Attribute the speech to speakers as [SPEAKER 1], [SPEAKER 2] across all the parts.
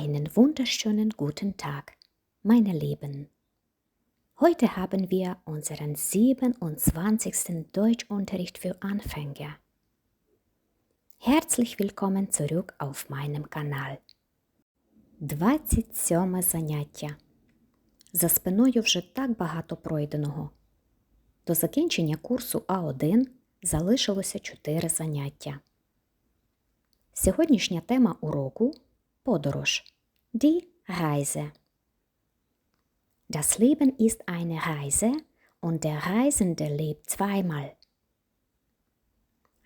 [SPEAKER 1] Einen wunderschönen guten Tag, meine Lieben. Heute haben wir unseren 27. Deutschunterricht für Anfänger. Herzlich willkommen zurück auf meinem Kanal. 27 заняття. За спиною вже так багато пройденого. До закінчення курсу А1 залишилося 4 заняття. Сьогоднішня тема уроку подорож. Die Reise. Das Leben ist eine Reise und der Reisende lebt zweimal.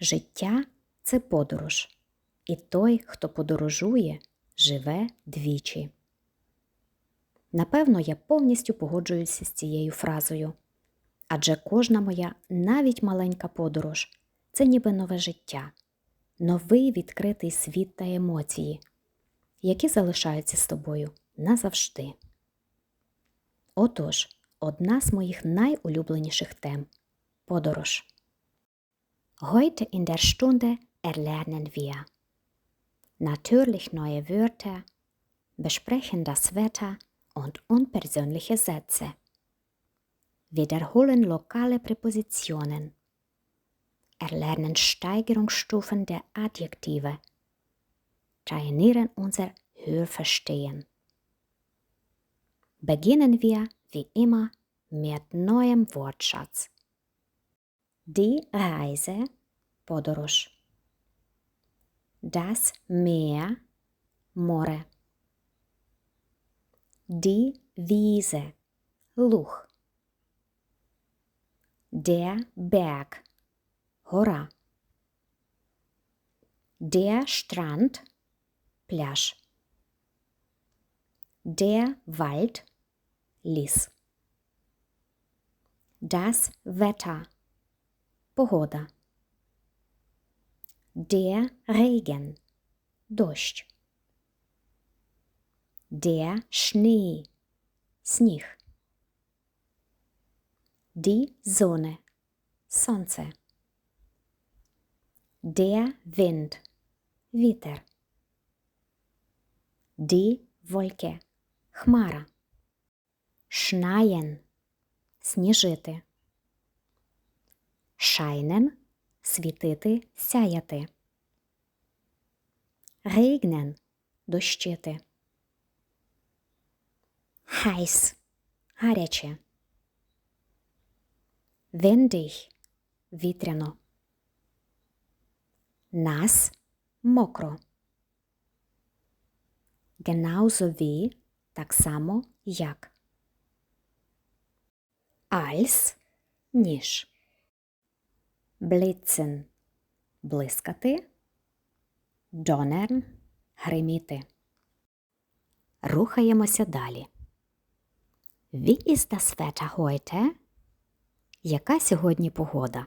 [SPEAKER 1] Життя це подорож. І той, хто подорожує, живе двічі. Напевно, я повністю погоджуюся з цією фразою. Адже кожна моя навіть маленька подорож це ніби нове життя, новий відкритий світ та емоції, які залишаються з тобою назавжди. Отож, одна з моїх найулюбленіших тем подорож. Heute in der Stunde erlernen wir natürlich neue Wörter, besprechen das Wetter und unpersönliche Sätze, wiederholen lokale Präpositionen, erlernen Steigerungsstufen der Adjektive, trainieren unser Hörverstehen. Beginnen wir wie immer mit neuem Wortschatz. Die Reise Podorosch. Das Meer More. Die Wiese Luch. Der Berg Hora. Der Strand пляж. Der Wald, ліс. Das Wetter, погода. Der Regen, дощ. Der Schnee, сніг. Die Sonne, сонце. Der Wind, вітер. Die Wolke, хмара. Schneien, сніжити. Scheinen – світити, сяяти. Regnen – дощити. Heiß – гаряче. Windig – вітряно. Nass – мокро. Genauso wie – так само, як. Als – ніж. Blitzen – блискати. Donnern – гриміти. Рухаємося далі. Wie ist das Wetter heute? Яка сьогодні погода?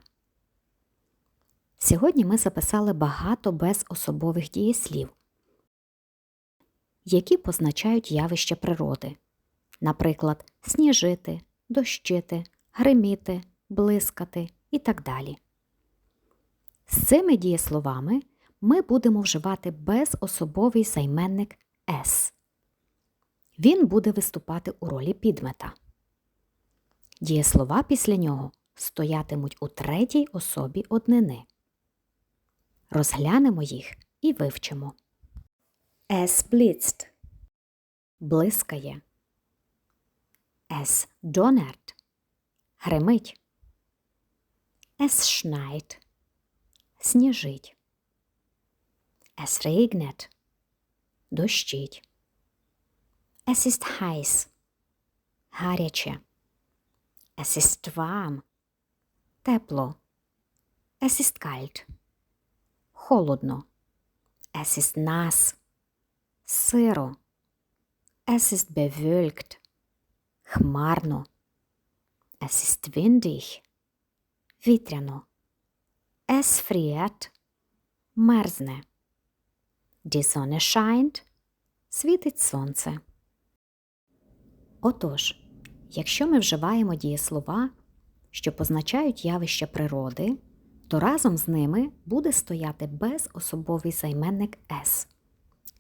[SPEAKER 1] Сьогодні ми записали багато безособових дієслів, які позначають явище природи. Наприклад, сніжити, дощити, гриміти, блискати і так далі. З цими дієсловами ми будемо вживати безособовий займенник «с». Він буде виступати у ролі підмета. Дієслова після нього стоятимуть у третій особі однини. Розглянемо їх і вивчимо. Es blitzt – блискає. Es donnert – гримить. Es schneit – сніжить. Es regnet – дощить. Es ist heiß – гаряче. Es ist warm – тепло. Es ist kalt – холодно. Es ist nass – сиро. Es ist bewölkt – хмарно. Es ist windig – вітряно. Es friert – мерзне. Die Sonne scheint – світить сонце. Отож, якщо ми вживаємо дієслова, що позначають явища природи, то разом з ними буде стояти безособовий займенник «с»,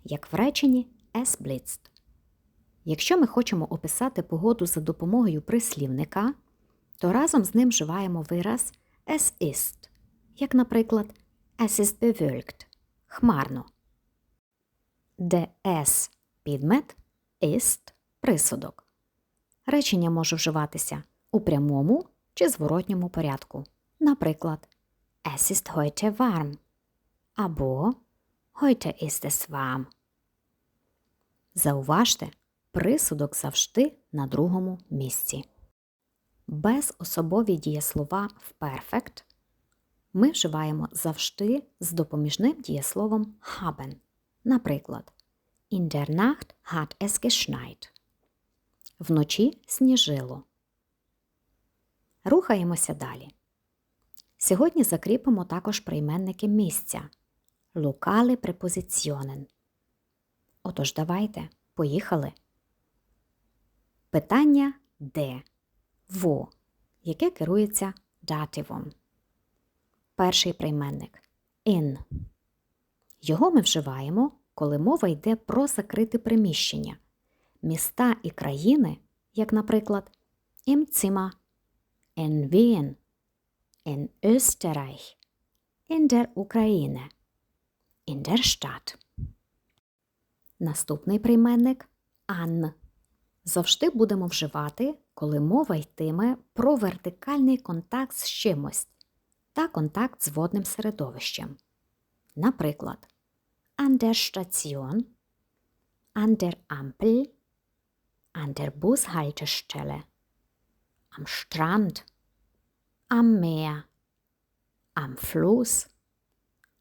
[SPEAKER 1] як в реченні es blitzt. Якщо ми хочемо описати погоду за допомогою прислівника, то разом з ним вживаємо вираз es ist, як, наприклад, es ist bewölkt – хмарно, де es – підмет, ist – присудок. Речення може вживатися у прямому чи зворотньому порядку. Наприклад, Es ist heute warm або Heute ist es warm. Зауважте, присудок завжди на другому місці. Безособові дієслова в perfect ми вживаємо завжди з допоміжним дієсловом haben. Наприклад, In der Nacht hat es geschneit. Вночі сніжило. Рухаємося далі. Сьогодні закріпимо також прийменники місця локали препозиціонен. Отож, давайте, поїхали. Питання де, во, яке керується дативом. Перший прийменник in. Його ми вживаємо, коли мова йде про закрите приміщення, міста і країни, як, наприклад, Zimmer, in Wien, in Österreich, in der Ukraine, in der Stadt. Наступний прийменник an. Завжди будемо вживати, коли мова йтиме про вертикальний контакт з чимось та контакт з водним середовищем. Наприклад, an der Station, an der Ampel, an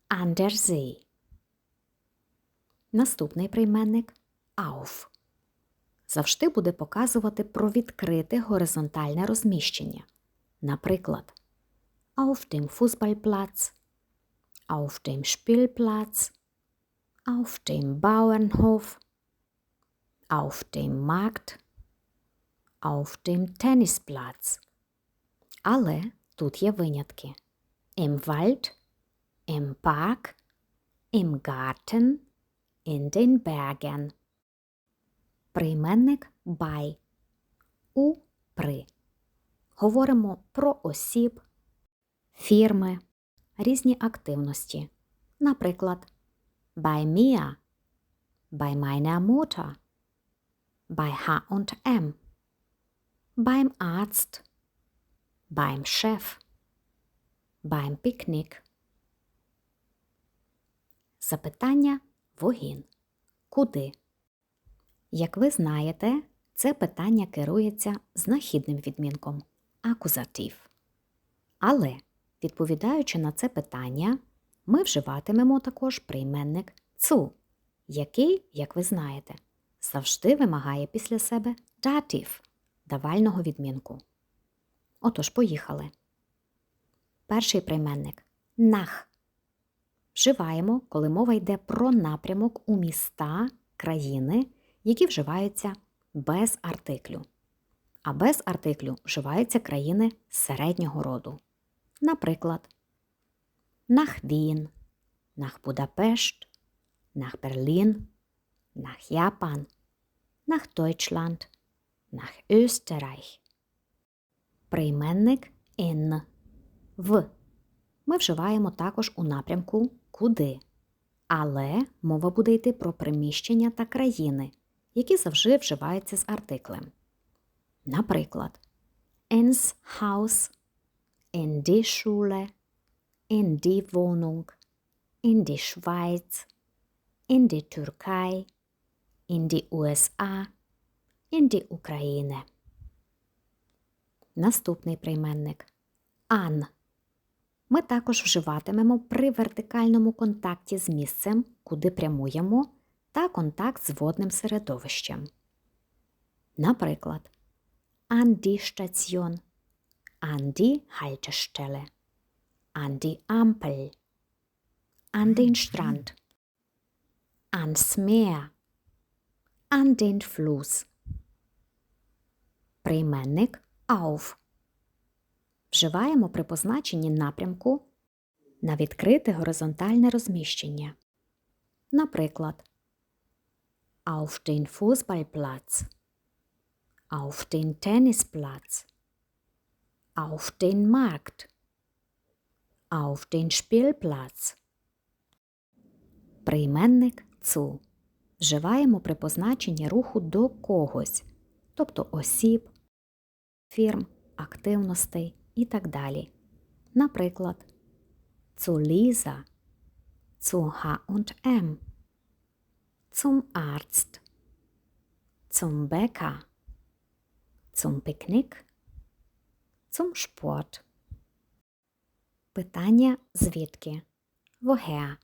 [SPEAKER 1] an der See. Наступний прийменник auf. Завжди буде показувати про відкрите горизонтальне розміщення. Наприклад, auf dem Fußballplatz, auf dem Spielplatz, auf dem Bauernhof, auf dem Markt, auf dem Tennisplatz. Але тут є винятки. Im Wald, im Park, im Garten, in den Bergen. Прийменник by. У при. Говоримо про осіб, фірми, різні активності. Наприклад, bei mir, bei meiner Mutter, bei H&M, beim Arzt, beim Chef, beim Picknick. Запитання вогін. Куди? Як ви знаєте, це питання керується знахідним відмінком акузатив. Але, відповідаючи на це питання, ми вживатимемо також прийменник цу, який, як ви знаєте, завжди вимагає після себе датив давального відмінку. Отож, поїхали. Перший прийменник нах. Вживаємо, коли мова йде про напрямок у міста, країни, які вживаються без артиклю. А без артиклю вживаються країни середнього роду. Наприклад, nach Wien, nach Будапешт, Japan, nach Deutschland, nach Österreich. Прийменник in в ми вживаємо також у напрямку куди. Але мова буде йти про приміщення та країни, які завжди вживаються з артиклем. Наприклад, ins Haus, in die Schule, in die Wohnung, in die Schweiz, in die Türkei, in die USA, in die Ukraine. Наступний прийменник ан. Ми також вживатимемо при вертикальному контакті з місцем, куди прямуємо, та контакт з водним середовищем. Наприклад, an die Station, an die Haltestelle, an die Ampel, an den Strand, ans Meer, an den Fluss. Прийменник auf. Вживаємо при позначенні напрямку на відкрите горизонтальне розміщення. Наприклад, Auf den Fußballplatz. Auf den Tennisplatz. Auf den Markt. Auf den Spielplatz. Прийменник цу. Вживаємо при позначенні руху до когось, тобто осіб, фірм, активностей і так далі. Наприклад, zu Lisa, zu H&M, zum Arzt, zum Bäcker, zum Picknick, zum Sport. Питання звідки? Woher?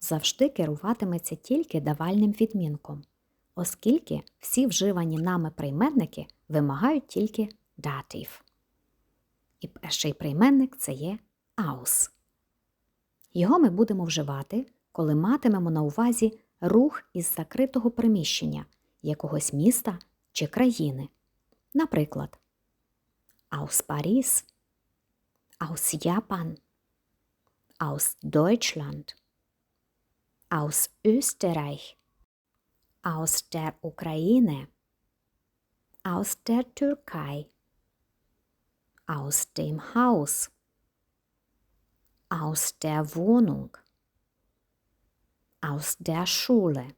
[SPEAKER 1] завжди керуватиметься тільки давальним відмінком, оскільки всі вживані нами прийменники вимагають тільки датив. І перший прийменник це є aus. Його ми будемо вживати, коли матимемо на увазі рух із закритого приміщення якогось міста чи країни. Наприклад, aus Paris, aus Japan, aus Deutschland aus Österreich, aus der Ukraine, aus der Türkei, aus dem Haus, aus der Wohnung, aus der Schule.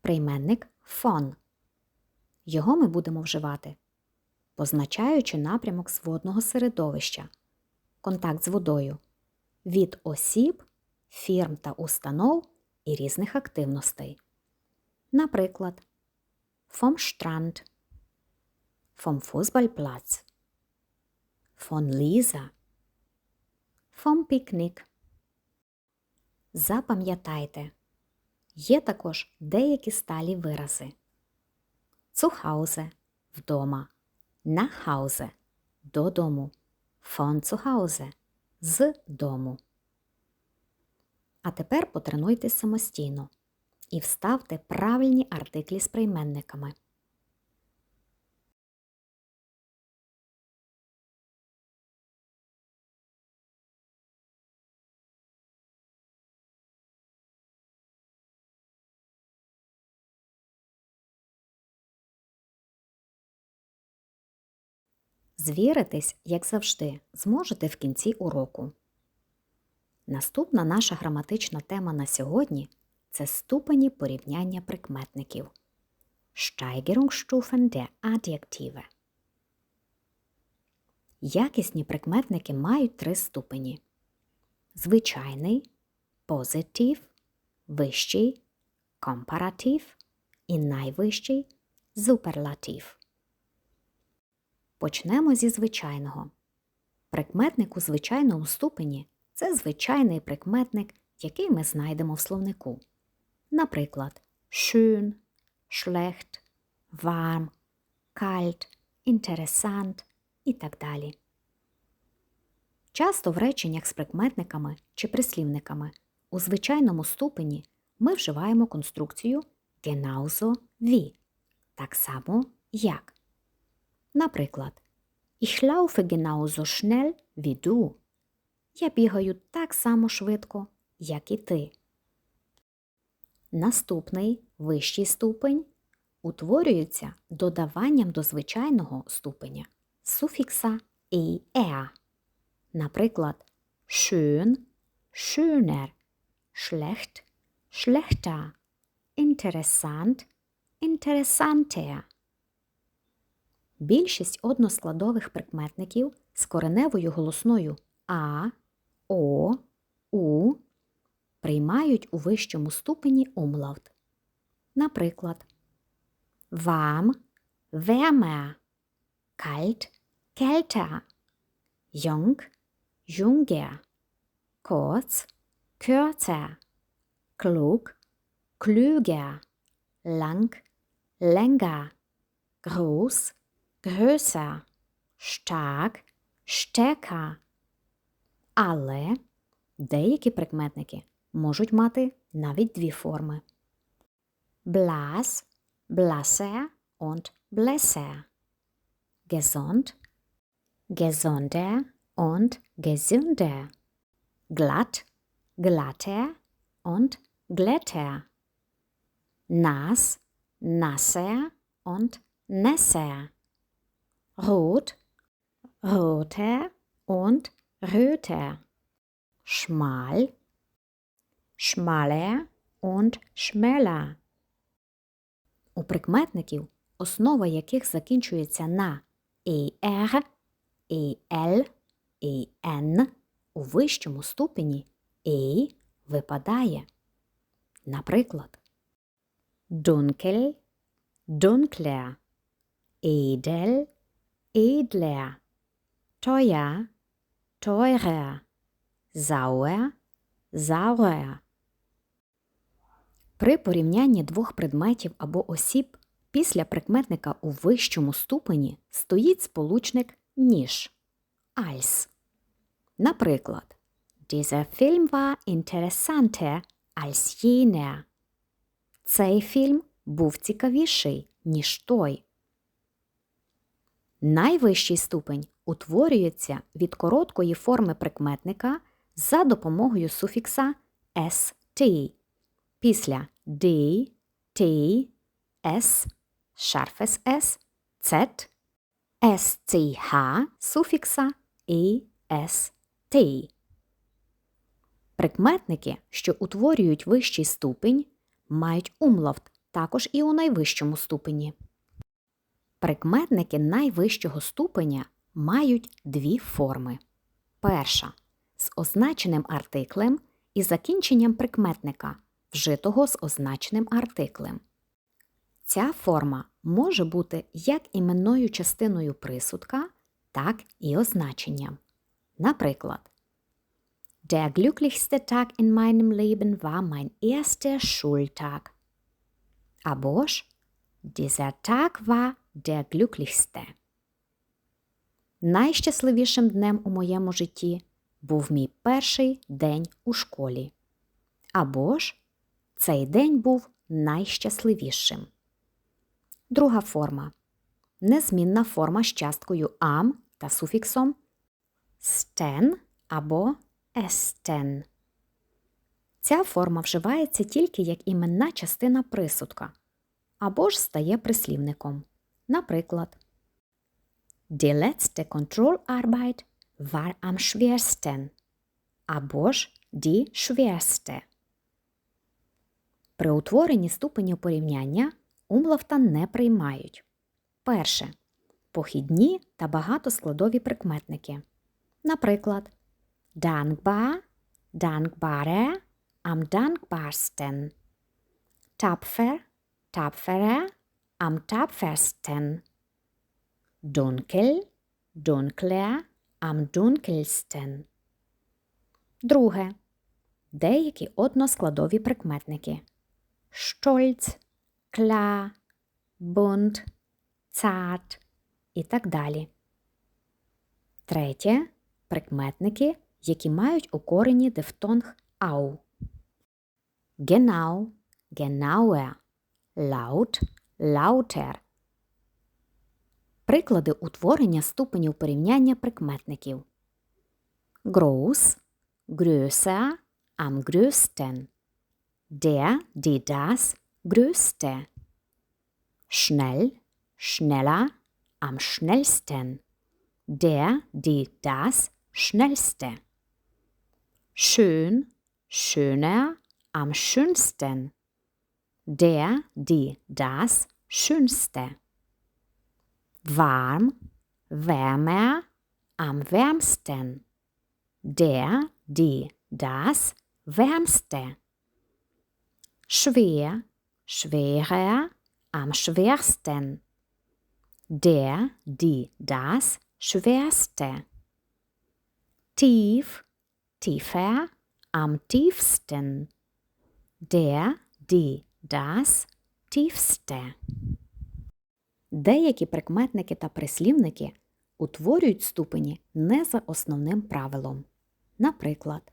[SPEAKER 1] Прийменник фон. Його ми будемо вживати, позначаючи напрямок з середовища, контакт з водою від осіб фірм та установ і різних активностей. Наприклад, vom Strand, vom Fußballplatz, von Lisa, vom Picknick. Запам'ятайте, є також деякі сталі вирази. Zu Hause – вдома, nach Hause – додому, von zu Hause – з дому. А тепер потренуйтесь самостійно і вставте правильні артиклі з прийменниками. Звіритись, як завжди, зможете в кінці уроку. Наступна наша граматична тема на сьогодні це ступені порівняння прикметників. Steigerungsstufen der Adjektive. Якісні прикметники мають три ступені: звичайний, позитив, вищий, компаратив і найвищий суперлатив. Почнемо зі звичайного. Прикметник у звичайному ступені це звичайний прикметник, який ми знайдемо в словнику. Наприклад, schön, schlecht, warm, kalt, interessant і так далі. Часто в реченнях з прикметниками чи прислівниками у звичайному ступені ми вживаємо конструкцію genauso wie, так само як. Наприклад, Ich laufe genauso schnell wie du. Я бігаю так само швидко, як і ти. Наступний вищий ступень утворюється додаванням до звичайного ступеня суфікса і «er». Наприклад, schön, schöner, schlecht, schlechter, interessant, interessanter. Більшість односкладових прикметників з кореневою голосною а о, У приймають у вищому ступені умлаут. Наприклад, warm, wärmer, kalt, kälter, jung, junger, kurz, kürzer, klug, klüger, lang, länger, groß, größer, stark, stärker. Але деякі прикметники можуть мати навіть дві форми. Blas, blasser und blässer. Gesund, gesonder und gesünder. Glatt, glatter und glätter. Nas, nasser und nesser. Rot, roter und röter. Schmal, schmaler und schmäler. У прикметників, основа яких закінчується на «er», «el», «en», у вищому ступені «e» випадає. Наприклад, dunkel, dunkler, edel, edler, teuer, teurer, sauer, saurer. При порівнянні двох предметів або осіб після прикметника у вищому ступені стоїть сполучник ніж als. Наприклад, Dieser Film war interessanter als jener. Цей фільм був цікавіший, ніж той. Найвищий ступень утворюється від короткої форми прикметника за допомогою суфікса st після d, t, s, шарфес s, z, sch суфікса і st. Прикметники, що утворюють вищий ступінь, мають умлафт також і у найвищому ступені. Прикметники найвищого ступеня мають дві форми. Перша з означеним артиклем і закінченням прикметника, вжитого з означеним артиклем. Ця форма може бути як іменною частиною присудка, так і означенням. Наприклад, Der glücklichste Tag in meinem Leben war mein erster Schultag. Або ж Dieser Tag war der glücklichste. Найщасливішим днем у моєму житті був мій перший день у школі. Або ж цей день був найщасливішим. Друга форма. Незмінна форма з часткою am та суфіксом sten або esten. Ця форма вживається тільки як іменна частина присудка або ж стає прислівником. Наприклад, Die letzte Kontrollarbeit war am schwersten або ж die schwerste. При утворенні ступенів порівняння умлафта не приймають. Перше. Похідні та багатоскладові прикметники. Наприклад, dankbar, dankbare, am dankbarsten. Tapfer, tapfere, am tapfersten. Dunkel, dunkler, am dunkelsten. Друге. Деякі односкладові прикметники. Stolz, klar, bunt, zart і так далі. Третє. Прикметники, які мають у корені дифтонг ау. Genau, genauer, laut, lauter. Приклади утворення ступенів порівняння прикметників. Groß, größer, am größten. Der, die, das, größte. Schnell, schneller, am schnellsten. Der, die, das, schnellste. Schön, schöner, am schönsten. Der, die, das, schönste. Warm, wärmer, am wärmsten. Der, die, das, wärmste. Schwer, schwerer, am schwersten. Der, die, das, schwerste. Tief, tiefer, am tiefsten. Der, die, das, tiefste. Деякі прикметники та прислівники утворюють ступені не за основним правилом. Наприклад,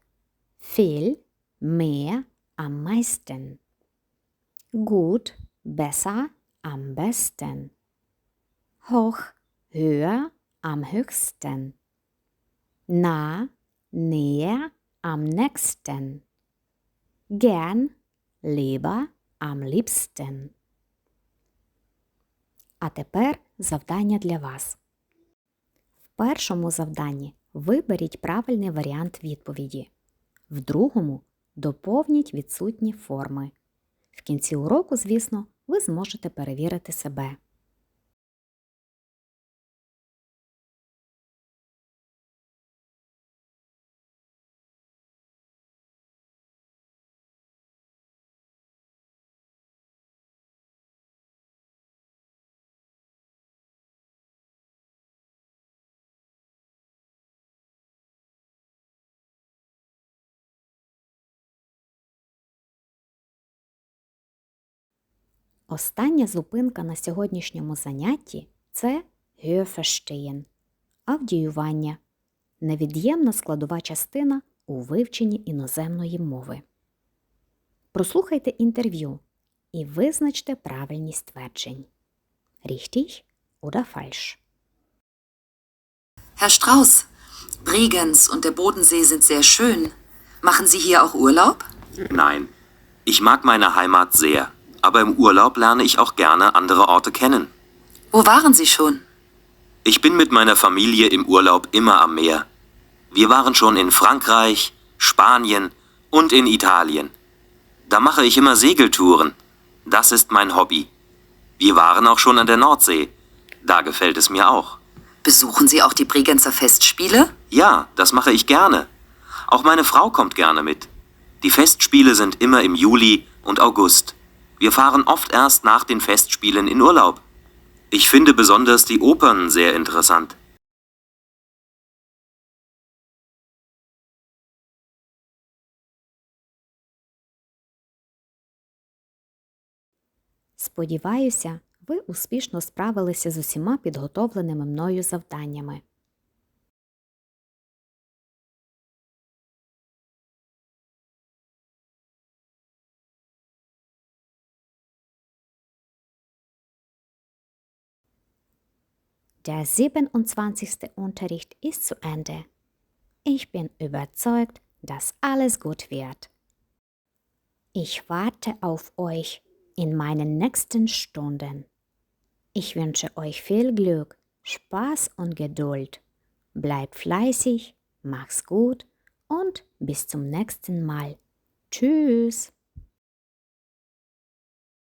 [SPEAKER 1] viel, mehr, am meisten. Gut, besser, am besten. Hoch, höher, am höchsten. Nah, näher, am nächsten. Gern, lieber, am liebsten? А тепер завдання для вас. В першому завданні виберіть правильний варіант відповіді. В другому доповніть відсутні форми. В кінці уроку, звісно, ви зможете перевірити себе. Остання зупинка на сьогоднішньому занятті це Hörverstehen – авдіювання, невід'ємна складова частина у вивченні іноземної мови. Прослухайте інтерв'ю і визначте правильність тверджень. Richtig oder falsch?
[SPEAKER 2] Herr Strauß, Bregenz und der Bodensee sind sehr schön. Machen Sie hier auch Urlaub?
[SPEAKER 3] Nein. Ich mag meine Heimat sehr. Aber im Urlaub lerne ich auch gerne andere Orte kennen.
[SPEAKER 2] Wo waren Sie schon?
[SPEAKER 3] Ich bin mit meiner Familie im Urlaub immer am Meer. Wir waren schon in Frankreich, Spanien und in Italien. Da mache ich immer Segeltouren. Das ist mein Hobby. Wir waren auch schon an der Nordsee. Da gefällt es mir auch.
[SPEAKER 2] Besuchen Sie auch die Bregenzer Festspiele?
[SPEAKER 3] Ja, das mache ich gerne. Auch meine Frau kommt gerne mit. Die Festspiele sind immer im Juli und August. Wir fahren oft erst nach den Festspielen in Urlaub. Ich finde besonders die Opern sehr interessant.
[SPEAKER 1] Сподіваюся, ви успішно справилися з усіма підготовленими мною завданнями. Der 27. Unterricht ist zu Ende. Ich bin überzeugt, dass alles gut wird. Ich warte auf euch in meinen nächsten Stunden. Ich wünsche euch viel Glück, Spaß und Geduld. Bleibt fleißig, mach's gut und bis zum nächsten Mal. Tschüss.